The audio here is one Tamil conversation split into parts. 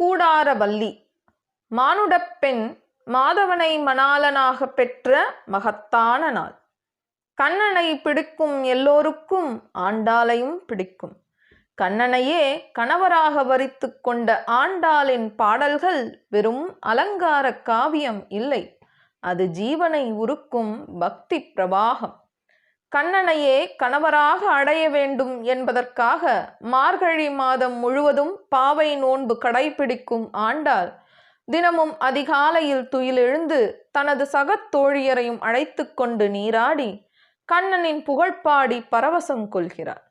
கூடாரவல்லி. மானுடப்பெண் மாதவனை மணாலனாக பெற்ற மகத்தான நாள். கண்ணனை பிடிக்கும் எல்லோருக்கும் ஆண்டாளையும் பிடிக்கும். கண்ணனையே கணவராக வரித்து கொண்ட ஆண்டாளின் பாடல்கள் வெறும் அலங்கார காவியம் இல்லை. அது ஜீவனை உருக்கும் பக்தி பிரவாகம். கண்ணனையே கணவராக அடைய வேண்டும் என்பதற்காக மார்கழி மாதம் முழுவதும் பாவை நோன்பு கடைபிடிக்கும் ஆண்டாள். தினமும் அதிகாலையில் துயிலெழுந்து தனது சகத் தோழியரையும் அழைத்து கொண்டு நீராடி கண்ணனின் புகழ்பாடி பரவசம் கொள்கிறார்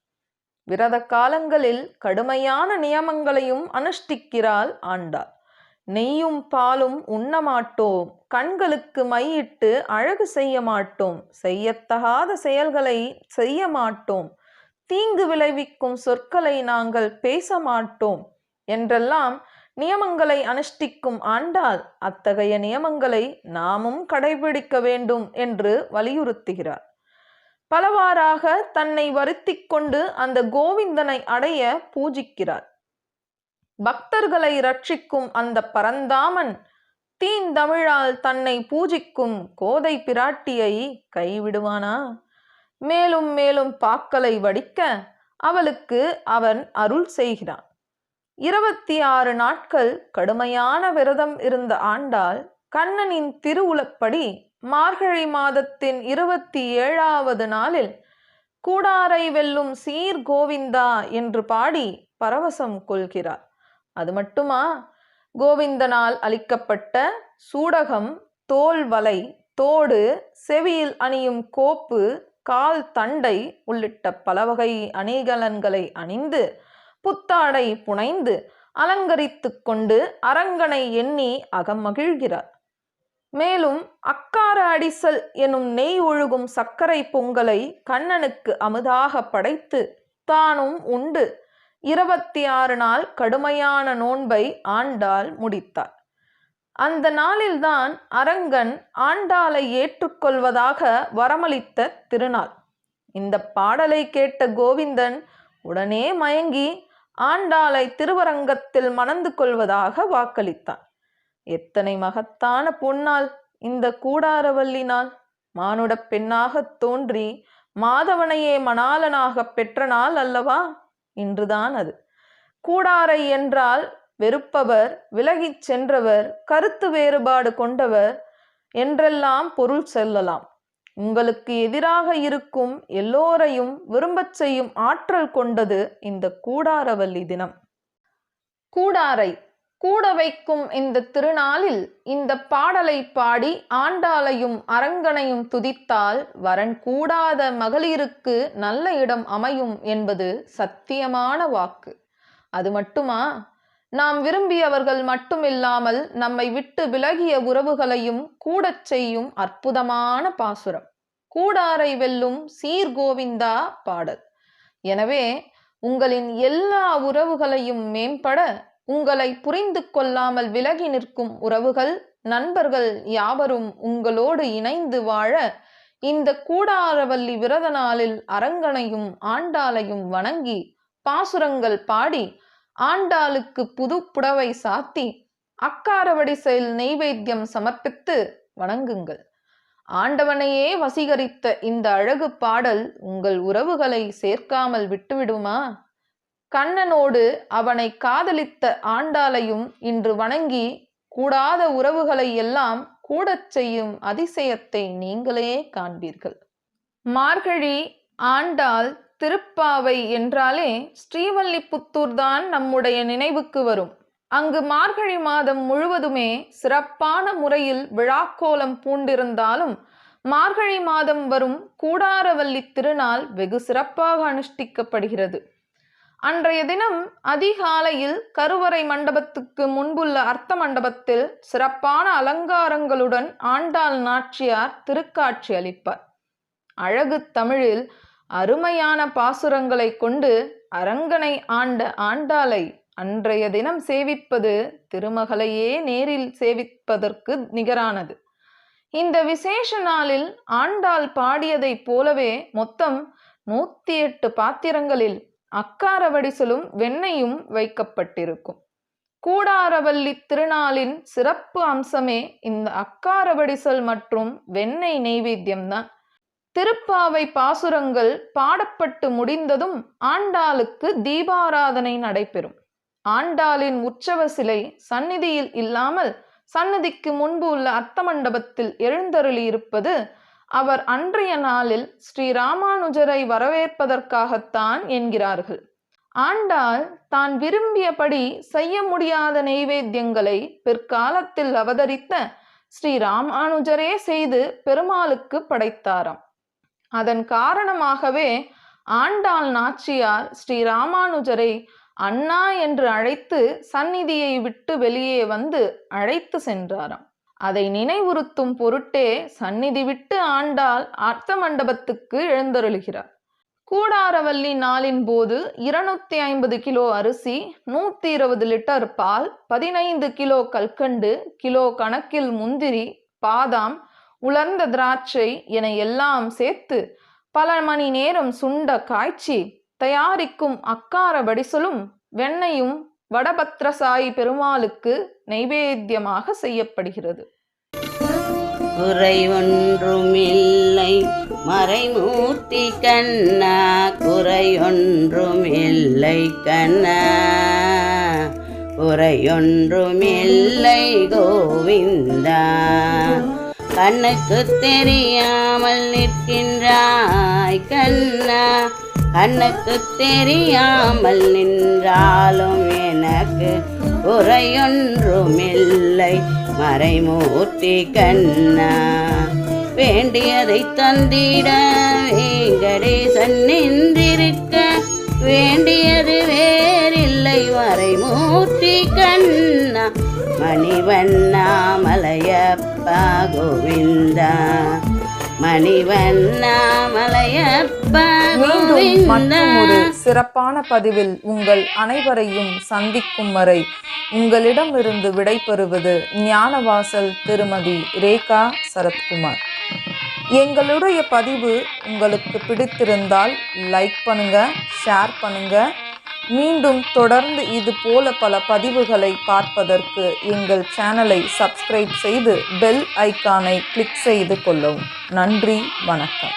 விரத காலங்களில் கடுமையான நியமங்களையும் அனுஷ்டிக்கிறாள் ஆண்டாள். நெய்யும் பாலும் உண்ண மாட்டோம் கண்களுக்கு மையிட்டு அழகு செய்ய மாட்டோம். செய்யத்தகாத செயல்களை செய்ய மாட்டோம். தீங்கு விளைவிக்கும் சொற்களை நாங்கள் பேச மாட்டோம். என்றெல்லாம் நியமங்களை அனுஷ்டிக்கும் ஆண்டால் அத்தகைய நியமங்களை நாமும் கடைபிடிக்க வேண்டும் என்று வலியுறுத்துகிறார். பலவாறாக தன்னை வருத்தி கொண்டு அந்த கோவிந்தனை அடைய பூஜிக்கிறார். பக்தர்களை ரட்சிக்கும் அந்த பரந்தாமன் தீந்தமிழால் தன்னை பூஜிக்கும் கோதை பிராட்டியை கைவிடுவானா? மேலும் மேலும் பாக்களை வடிக்க அவளுக்கு அவன் அருள் செய்கிறான். இருபத்தி ஆறு நாட்கள் கடுமையான விரதம் இருந்த ஆண்டால் கண்ணனின் திருவுளப்படி மார்கழி மாதத்தின் இருபத்தி ஏழாவது நாளில் கூடாரை வெல்லும் சீர் கோவிந்தா என்று பாடி பரவசம் கொள்கிறார். அது மட்டுமா? கோவிந்தனால் அளிக்கப்பட்ட சூடகம் தோல் வலை தோடு செவியில் அணியும் கோப்பு கால் தண்டை உள்ளிட்ட பலவகை அணிகலன்களை அணிந்து புத்தாடை புனைந்து அலங்கரித்து கொண்டு அரங்கனை எண்ணி அகமகிழ்கிறார் மேலும் அக்கார அடிசல் எனும் நெய் ஒழுகும் சர்க்கரை பொங்கலை கண்ணனுக்கு அமுதாக படைத்து தானும் உண்டு. இருபத்தி ஆறு நாள் கடுமையான நோன்பை ஆண்டாள் முடித்தார். அந்த நாளில்தான் அரங்கன் ஆண்டாளை ஏற்றுக்கொள்வதாக வரமளித்த திருநாள். இந்த பாடலை கேட்ட கோவிந்தன் உடனே மயங்கி ஆண்டாளை திருவரங்கத்தில் மணந்து கொள்வதாக வாக்களித்தான். எத்தனை மகத்தான பொன்னாள் இந்த கூடாரவல்லினால் மானுடப் பெண்ணாகத் தோன்றி மாதவனையே மணாளனாகப் பெற்ற நாள் அல்லவா? இன்றுதான் அது. கூடாரை என்றால் வெறுப்பவர் விலகிச் சென்றவர் கருத்து வேறுபாடு கொண்டவர் என்றெல்லாம் பொருள் செல்லலாம். உங்களுக்கு எதிராக இருக்கும் எல்லோரையும் விரும்பச் செய்யும் ஆற்றல் கொண்டது இந்த கூடாரவல்லி தினம். கூடாரை கூட வைக்கும் இந்த திருநாளில் இந்த பாடலை பாடி ஆண்டாளையும் அரங்கனையும் துதித்தால் வரன் கூடாத மகளிருக்கு நல்ல இடம் அமையும் என்பது சத்தியமான வாக்கு. அது மட்டுமா? நாம் விரும்பியவர்கள் மட்டுமில்லாமல் நம்மை விட்டு விலகிய உறவுகளையும் கூடச் செய்யும் அற்புதமான பாசுரம். கூடாரை வெல்லும் சீர்கோவிந்தா பாடல். எனவே உங்களின் எல்லா உறவுகளையும் மேம்பட உங்களை புரிந்து கொள்ளாமல் விலகி நிற்கும் உறவுகள் நண்பர்கள் யாவரும் உங்களோடு இணைந்து வாழ இந்த கூடாரவல்லி விரத நாளில் அரங்கனையும் ஆண்டாளையும் வணங்கி பாசுரங்கள் பாடி ஆண்டாளுக்கு புது புடவை சாத்தி அக்காரவடி செயல் நெய்வேத்தியம் சமர்ப்பித்து வணங்குங்கள். ஆண்டவனையே வசீகரித்த இந்த அழகு பாடல் உங்கள் உறவுகளை சேர்க்காமல் விட்டுவிடுமா? கண்ணனோடு அவனை காதலித்த ஆண்டாளையும் இன்று வணங்கி கூடாத உறவுகளை எல்லாம் கூடச் செய்யும் அதிசயத்தை நீங்களே காண்பீர்கள். மார்கழி ஆண்டாள் திருப்பாவை என்றாலே ஸ்ரீவல்லிபுத்தூர் தான் நம்முடைய நினைவுக்கு வரும். அங்கு மார்கழி மாதம் முழுவதுமே சிறப்பான முறையில் விழாக்கோலம் பூண்டிருந்தாலும் மார்கழி மாதம் வரும் கூடாரவல்லி திருநாள் வெகு சிறப்பாக அனுஷ்டிக்கப்படுகிறது. அன்றைய தினம் அதிகாலையில் கருவறை மண்டபத்துக்கு முன்புள்ள அர்த்த மண்டபத்தில் சிறப்பான அலங்காரங்களுடன் ஆண்டாள் நாச்சியார் திருக்காட்சி அளிப்பார். அழகு தமிழில் அருமையான பாசுரங்களை கொண்டு அரங்கனை ஆண்ட ஆண்டாளை அன்றைய தினம் சேவிப்பது திருமகளையே நேரில் சேவிப்பதற்கு நிகரானது. இந்த விசேஷ நாளில் ஆண்டாள் பாடியதைப் போலவே மொத்தம் நூத்தி எட்டு பாத்திரங்களில் அக்கார வடிசலும் வெண்ணையும் வைக்கப்பட்டிருக்கும். கூடாரவல்லி திருநாளின் சிறப்பு அம்சமே இந்த அக்காரவடிசல் மற்றும் வெண்ணெய் நெய்வேத்தியம்தான். திருப்பாவை பாசுரங்கள் பாடப்பட்டு முடிந்ததும் ஆண்டாளுக்கு தீபாராதனை நடைபெறும். ஆண்டாளின் உற்சவ சிலை சந்நிதியில் இல்லாமல் சந்நிதிக்கு முன்பு உள்ள அர்த்த மண்டபத்தில் எழுந்தருளி இருப்பது அவர் அன்றைய நாளில் ஸ்ரீ ராமானுஜரை வரவேற்பதற்காகத்தான் என்கிறார்கள். ஆண்டாள் தான் விரும்பியபடி செய்ய முடியாத நெய்வேத்தியங்களை பிற்காலத்தில் அவதரித்த ஸ்ரீ ராமானுஜரே செய்து பெருமாளுக்கு படைத்தாராம். அதன் காரணமாகவே ஆண்டாள் நாச்சியார் ஸ்ரீ ராமானுஜரை அண்ணா என்று அழைத்து சந்நிதியை விட்டு வெளியே வந்து அழைத்து சென்றாராம். அதை நினைவுறுத்தும் பொருட்டே சந்நிதி விட்டு ஆண்டால் அர்த்த மண்டபத்துக்கு எழுந்தருளுகிறார். கூடாரவல்லி நாளின் போது இருநூத்தி ஐம்பது கிலோ அரிசி நூத்தி இருபது லிட்டர் பால் பதினைந்து கிலோ கல்கண்டு கிலோ கணக்கில் முந்திரி பாதாம் உலர்ந்த திராட்சை என எல்லாம் சேர்த்து பல மணி நேரம் சுண்ட காய்ச்சி தயாரிக்கும் அக்கார வடிசலும் வெண்ணையும் வடபத்ரசாயி பெருமாளுக்கு நைவேத்தியமாக செய்யப்படுகிறது. குறை ஒன்றுமில்லை மறைமூர்த்தி கண்ணா குறை ஒன்றுமில்லை கண்ணா. குறையொன்றுமில்லை கோவிந்தா. கண்ணுக்கு தெரியாமல் நிற்கின்றாய் கண்ணா. கண்ணுக்கு தெரியாமல் நின்றாலும் எனக்கு உரையொன்றுமில்லை மறைமூர்த்தி கண்ணா வேண்டியதை தந்திட வேங்கடேசன் நின்றிருக்க வேண்டியது வேறில்லை. மறைமூர்த்தி கண்ணா மணிவண்ணா மலையப்பா கோவிந்தா மணிவண்ணா மலையப்பா மீண்டும் மற்றும் ஒரு சிறப்பான பதிவில் உங்கள் அனைவரையும் சந்திக்கும் வரை உங்களிடமிருந்து விடைபெறுவது ஞானவாசல் திருமதி ரேகா சரத்குமார். எங்களுடைய பதிவு உங்களுக்கு பிடித்திருந்தால் லைக் பண்ணுங்க ஷேர் பண்ணுங்க. மீண்டும் தொடர்ந்து இது போல பல பதிவுகளை பார்ப்பதற்கு எங்கள் சேனலை சப்ஸ்கிரைப் செய்து பெல் ஐகானை கிளிக் செய்து கொள்ளவும். நன்றி வணக்கம்.